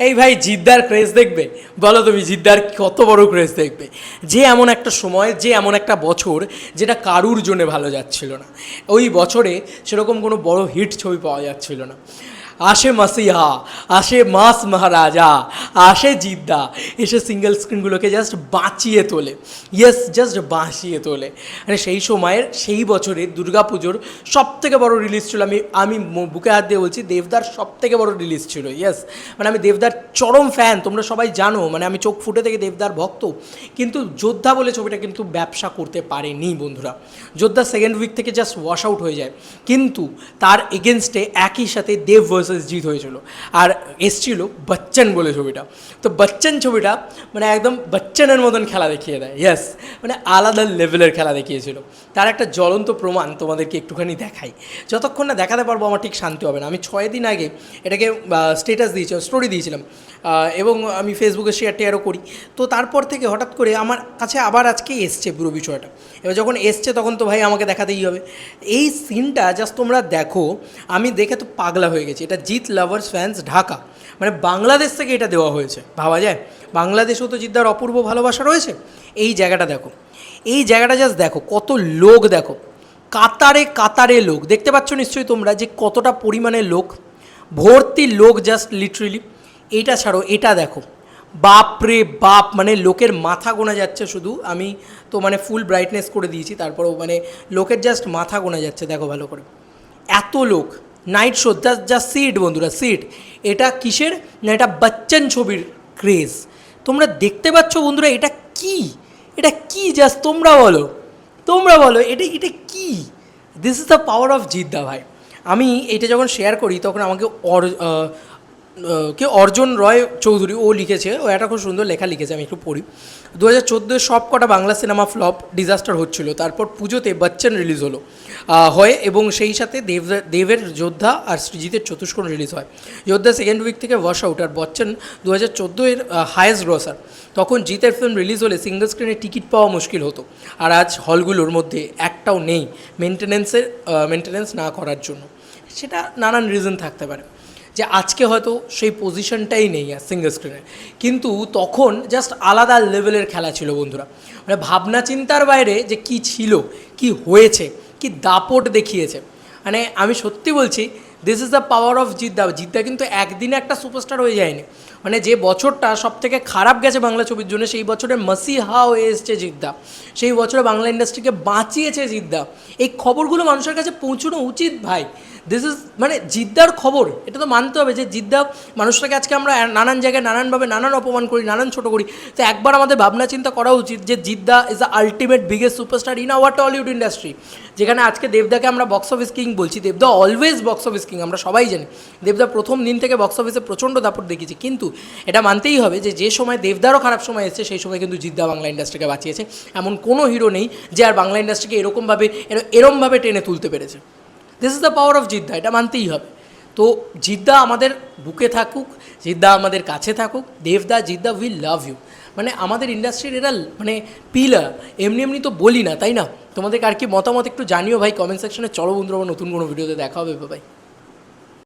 এই ভাই জিদ্দার ক্রেজ দেখবে। বলো তুমি, জিদ্দার কত বড় ক্রেজ দেখবে। যে এমন একটা সময়, যে এমন একটা বছর, যেটা কারুর জন্য ভালো যাচ্ছিল না। ওই বছরে সেরকম কোনো বড় হিট ছবি পাওয়া যাচ্ছিল না। আসে মাসিহা আসে মাস মহারাজা, আসে জিদ্দা। এসে সিঙ্গেল স্ক্রিনগুলোকে জাস্ট বাঁচিয়ে তোলে। ইয়েস জাস্ট বাঁচিয়ে তোলে। মানে সেই সময়ের, সেই বছরে দুর্গাপুজোর সব থেকে বড় রিলিজ ছিল, আমি আমি বুকে হাত দিয়ে বলছি, দেবদার সব থেকে বড় রিলিজ ছিল ইয়েস মানে আমি দেবদার চরম ফ্যান তোমরা সবাই জানো মানে আমি চোখ ফুটে থেকে দেবদার ভক্ত। কিন্তু যোদ্ধা বলে ছবিটা কিন্তু ব্যবসা করতে পারেনি, বন্ধুরা। যোদ্ধা সেকেন্ড উইক থেকে জাস্ট ওয়াশ আউট হয়ে যায়। কিন্তু তার এগেনস্টে একই সাথে দেব ভার্সেস জিৎ হয়েছিল। আর এসছিল বচ্চন বলে ছবিটা। তো বচ্চন ছবিটা মানে একদম বচ্চনের মতন খেলা দেখিয়ে দেয়। ইয়াস মানে আলাদা লেভেলের খেলা দেখিয়েছিল। তার একটা জ্বলন্ত প্রমাণ তোমাদেরকে একটুখানি দেখাই। যতক্ষণ না দেখাতে পারব আমার ঠিক শান্তি হবে না। আমি ছয় দিন আগে এটাকে স্টেটাস দিয়েছিলাম স্টোরি দিয়েছিলাম। এবং আমি ফেসবুকে শেয়ার টেয়ারও করি। তো তারপর থেকে হঠাৎ করে আমার কাছে আবার আজকে এসছে পুরো বিষয়টা। এবার যখন এসছে তখন তো ভাই আমাকে দেখাতেই হবে। এই সিনটা জাস্ট তোমরা দেখো। আমি দেখে তো পাগলা হয়ে গেছি। এটা জিৎ লাভার্স ফ্যান্স ঢাকা। মানে বাংলাদেশ থেকে এটা দেওয়া হয়েছে। ভাবা যায়? বাংলাদেশেও তো জিদ্দার অপূর্ব ভালোবাসা রয়েছে? এই জায়গাটা দেখো। এই জায়গাটা জাস্ট দেখো। কত লোক দেখো। কাতারে কাতারে লোক। দেখতে পাচ্ছ নিশ্চয়ই তোমরা যে কতটা পরিমাণে লোক। ভর্তি লোক জাস্ট লিটারেলি এইটা ছাড়ো, এটা দেখো। বাপ রে বাপ! মানে লোকের মাথা গোনা যাচ্ছে শুধু। আমি তো মানে ফুল ব্রাইটনেস করে দিয়েছি। তারপরেও মানে লোকের জাস্ট মাথা গোনা যাচ্ছে। দেখো ভালো করে। এত লোক। নাইট শো জাস্ট সিট বন্ধুরা সিট এটা কিসের? না, এটা বচ্চন ছবির ক্রেজ তোমরা দেখতে পাচ্ছ, বন্ধুরা, এটা কি? এটা কি? জাস্ট তোমরা বলো। তোমরা বলো, এটা এটা কি? This is the power of Jeetda ভাই। আমি এটা যখন শেয়ার করি, তখন আমাকে কে অর্জুন রয় চৌধুরী, ও লিখেছে, ও একটা খুব সুন্দর লেখা লিখেছে, আমি একটু পড়ি। দু হাজার চোদ্দোয় সব কটা বাংলা সিনেমা ফ্লপ ডিজাস্টার হচ্ছিল। তারপর পুজোতে বচ্চন রিলিজ হলো। হয় এবং সেই সাথে দেব, দেবের যোদ্ধা আর সৃজিতের চতুষ্কোণ রিলিজ হয়। যোদ্ধা সেকেন্ড উইক থেকে ওয়াশ আউট আর বচ্চন দু হাজার চোদ্দোয়ের হায়েস্ট গ্রসার তখন জিতের ফিল্ম রিলিজ হলে সিঙ্গল স্ক্রিনে টিকিট পাওয়া মুশকিল হতো। আর আজ হলগুলোর মধ্যে একটাও নেই মেনটেনেন্সের মেনটেনেন্স না করার জন্য। সেটা নানান রিজন থাকতে পারে। যে আজকে হয়তো সেই পজিশনটাই নেই আর সিঙ্গল স্ক্রিনে কিন্তু তখন জাস্ট আলাদা লেভেলের খেলা ছিল বন্ধুরা। মানে ভাবনা চিন্তার বাইরে যে কি ছিল, কি হয়েছে, কি দাপট দেখিয়েছে। মানে আমি সত্যি বলছি this is the power of Jeetda. Jeetda কিন্তু একদিনে একটা সুপারস্টার হয়ে যায়নি। মানে যে বছরটা সব থেকে খারাপ গেছে বাংলা ছবির জন্য, সেই বছরে মাসিহা হয়ে এসছে জিদ্দা। সেই বছরে বাংলা ইন্ডাস্ট্রিকে বাঁচিয়েছে জিদ্দা। এই খবরগুলো মানুষের কাছে পৌঁছানো উচিত ভাই। দিস ইজ মানে জিদ্দার খবর, এটা তো মানতে হবে যে জিদ্দা মানুষটাকে আজকে আমরা নানান জায়গায় নানানভাবে নানান অপমান করি, নানান ছোটো করি। তো একবার আমাদের ভাবনা চিন্তা করা উচিত যে Jeetda is the ultimate biggest superstar in our Tollywood industry যেখানে আজকে দেবদাকে আমরা বক্স অফিস কিং বলছি। দেবদা অলওয়েজ বক্স অফিস কিং আমরা সবাই জানি। দেবদা প্রথম দিন থেকে বক্স অফিসে প্রচণ্ড দাপট দেখিয়েছি। কিন্তু এটা মানতেই হবে যে যে সময় দেবদারও খারাপ সময় এসেছে, সেই সময় কিন্তু জিদ্দা বাংলা ইন্ডাস্ট্রিকে বাঁচিয়েছে। এমন কোনো হিরো নেই যে আর বাংলা ইন্ডাস্ট্রিকে এরকমভাবে, এর- এরমভাবে টেনে তুলতে পেরেছে। This is the power of Jeetda এটা মানতেই হবে। তো জিদ্দা আমাদের বুকে থাকুক জিদ্দা আমাদের কাছে থাকুক দেবদা জিদ্দা উইল লাভ ইউ মানে আমাদের ইন্ডাস্ট্রির এরা মানে পিলা এমনি এমনি তো বলি না, তাই না? তোমাদের আর কি মতামত একটু জানিও ভাই কমেন্ট সেকশনে চলো বন্ধুরা নতুন কোনো ভিডিওতে দেখা হবে বাই